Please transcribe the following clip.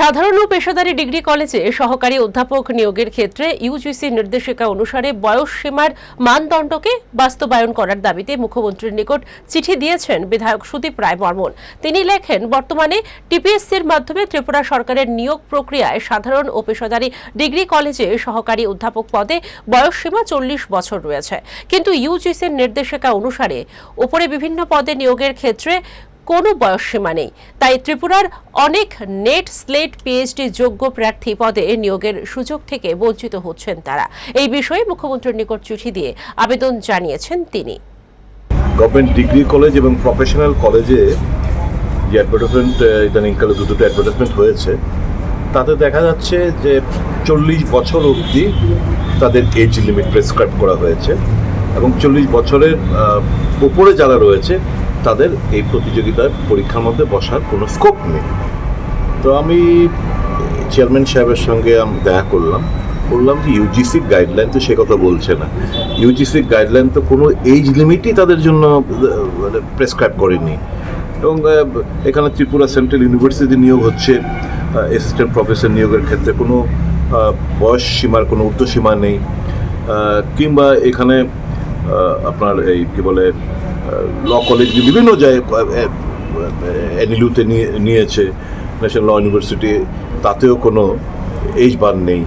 সাধারণ ও পেশাদারী ডিগ্রি কলেজে সহকারী অধ্যাপক নিয়োগের ক্ষেত্রে ইউজিসি নির্দেশিকা অনুসারে বয়স সীমার মানদণ্ডকে বাস্তবায়ন করার দাবিতে মুখ্যমন্ত্রীর নিকট চিঠি দিয়েছেন বিধায়ক সুদীপ রায় বর্মন। তিনি লেখেন, বর্তমানে টিপিএসসির মাধ্যমে ত্রিপুরা সরকারের নিয়োগ প্রক্রিয়ায় সাধারণ ও পেশাদারী ডিগ্রি কলেজে সহকারী অধ্যাপক পদে বয়স সীমা চল্লিশ বছর রয়েছে। কিন্তু ইউজিসির নির্দেশিকা অনুসারে ওপরে বিভিন্ন পদে নিয়োগের ক্ষেত্রে কোনো বয়সসীমা নেই। তাই ত্রিপুরার অনেক নেট স্লেট পিএইচডি যোগ্য প্রার্থী পদে নিয়োগের সুযোগ থেকে বঞ্চিত হচ্ছেন তারা। এই বিষয়ে মুখ্যমন্ত্রীর নিকট চিঠি দিয়ে আবেদন জানিয়েছেন তিনি। গভর্নমেন্ট ডিগ্রি কলেজ এবং প্রফেশনাল কলেজে যে অ্যাডভার্টাইজমেন্ট ইদানিংকালে দুটো অ্যাডভার্টাইজমেন্ট হয়েছে, তাতে দেখা যাচ্ছে যে চল্লিশ বছর অবধি তাদের এজ লিমিট প্রেসক্রাইব করা হয়েছে এবং চল্লিশ বছরের উপরে যারা রয়েছে তাদের এই প্রতিযোগিতার পরীক্ষার মধ্যে বসার কোনো স্কোপ নেই। তো আমি চেয়ারম্যান সাহেবের সঙ্গে আমি দেখা করলাম। বললাম যে ইউজিসির গাইডলাইন তো সে কথা বলছে না। ইউজিসির গাইডলাইন তো কোনো এইজ লিমিটই তাদের জন্য মানে প্রেসক্রাইব করেনি। এবং এখানে ত্রিপুরা সেন্ট্রাল ইউনিভার্সিটি নিয়োগ হচ্ছে অ্যাসিস্ট্যান্ট প্রফেসর নিয়োগের ক্ষেত্রে কোনো বয়স সীমার কোনো উর্ধ্বসীমা নেই। কিংবা এখানে আপনার এই কী বলে ল কলেজ বিভিন্ন জায়গায় এনএলইউতে নিয়ে নিয়েছে ন্যাশনাল ল ইউনিভার্সিটি তাতেও কোনো এইচ বার নেই